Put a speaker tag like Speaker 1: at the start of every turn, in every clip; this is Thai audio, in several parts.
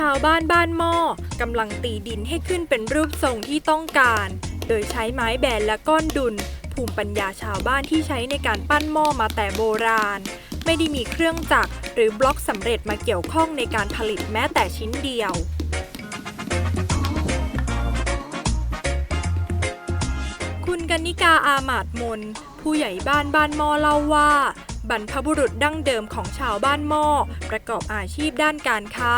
Speaker 1: ชาวบ้านบ้านหม้อกำลังตีดินให้ขึ้นเป็นรูปทรงที่ต้องการ โดยใช้ไม้แบนและก้อนดุล ภูมิปัญญาชาวบ้านที่ใช้ในการปั้นหม้อมาแต่โบราณ ไม่ได้มีเครื่องจักรหรือบล็อกสำเร็จมาเกี่ยวข้องในการผลิตแม้แต่ชิ้นเดียวคุณกนิกาอามาดมน ผู้ใหญ่บ้านบ้านหม้อเล่าว่า บรรพบุรุษดั้งเดิมของชาวบ้านหม้อประกอบอาชีพด้านการค้า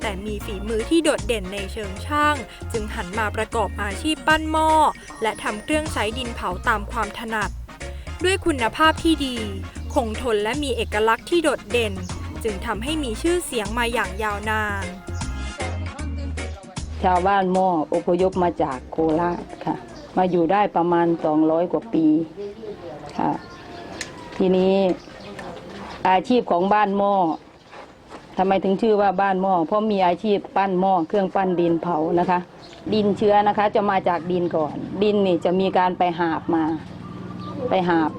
Speaker 1: แต่มีฝีมือที่โดดเด่นในเชิงช่าง จึงหันมาประกอบอาชีพปั้นหม้อ และทำเครื่องใช้ดินเผาตามความถนัด ด้วยคุณภาพที่ดี คงทนและมีเอกลักษณ์ที่โดดเด่น จึงทำให้มีชื่อเสียงมาอย่างยาวนาน
Speaker 2: ชาวบ้านหม้ออพยพมาจากโคราชค่ะ มาอยู่ได้ประมาณ 200 กว่าปีค่ะ ทีนี้อาชีพของบ้านหม้อ ทำไมถึงชื่อว่าบ้านหม้อเพราะมีอาชีพปั้นหม้อเครื่องปั้นดินเผานะคะ ดินเชื้อนะคะ จะมาจากดินก่อน ดินนี่จะมีการไปหาบมา ไปหาบ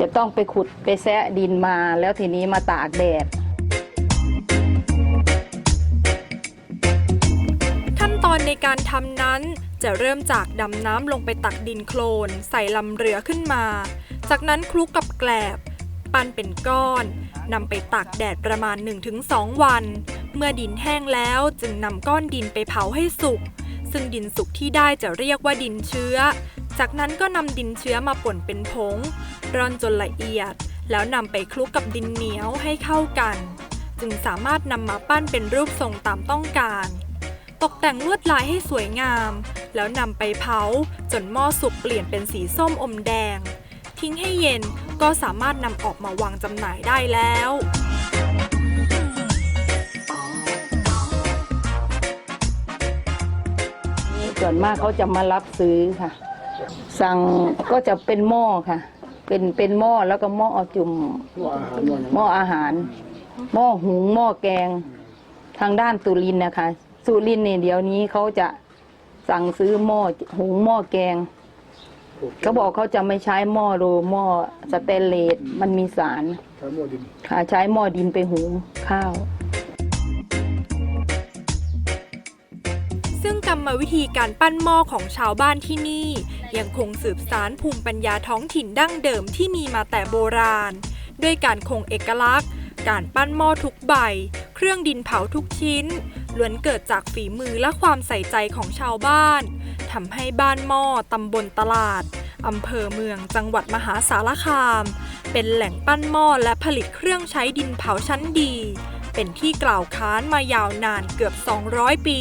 Speaker 2: จะต้องไปขุดไปแซะดินมาแล้วทีนี้มาตากแดด
Speaker 1: ขั้นตอนในการทำนั้นจะเริ่มจากดำน้ำลงไปตักดินโคลน ใส่ลำเรือขึ้นมา จากนั้นคลุกกับแกลบ ปั้นเป็นก้อนนำไปตากแดดประมาณ 1-2 วัน เมื่อดินแห้งแล้วจึงนำก้อนดินไปเผาให้สุก ซึ่งดินสุกที่ได้จะเรียกว่าดินเชื้อ จากนั้นก็นำดินเชื้อมาป่นเป็นผงร่อนจนละเอียด แล้วนำไปคลุกกับดินเหนียวให้เข้ากัน จึงสามารถนำมาปั้นเป็นรูปทรงตามต้องการ ตกแต่งลวดลายให้สวยงาม แล้วนำไปเผาจนหม้อสุกเปลี่ยนเป็นสีส้มอมแดง ทิ้งให้เย็น ก็สามารถนำออกมาวางจำหน่ายได้แล้ว
Speaker 2: ส่วนมากเขาจะมารับซื้อค่ะ สั่งก็จะเป็นหม้อค่ะ เป็นเป็นหม้อแล้วก็หม้อจุ่มหม้ออาหาร หม้อหุงหม้อแกง ทางด้านสุรินนะคะ สุรินเนี่ยเดี๋ยวนี้เขาจะสั่งซื้อหม้อหุงหม้อแกง เขาบอกเขาจะไม่ใช้หม้อโรหม้อสเตนเลสมันมีสาร
Speaker 3: ใช้หม้อดิน
Speaker 2: ค่ะใช้หม้อดินไปหุงข้าว
Speaker 1: ซึ่งกรรมวิธีการปั้นหม้อของชาวบ้านที่นี่ ยังคงสืบสารภูมิปัญญาท้องถิ่นดั้งเดิมที่มีมาแต่โบราณ ด้วยการคงเอกลักษณ์ การปั้นหม้อทุกใบ เครื่องดินเผาทุกชิ้นล้วนเกิดจากฝีมือและความใส่ใจของชาวบ้าน ทำให้บ้านหม้อตำบลตลาดอำเภอเมืองจังหวัดมหาสารคาม เป็นแหล่งปั้นหม้อและผลิตเครื่องใช้ดินเผาชั้นดี เป็นที่กล่าวค้านมายาวนานเกือบ 200 ปี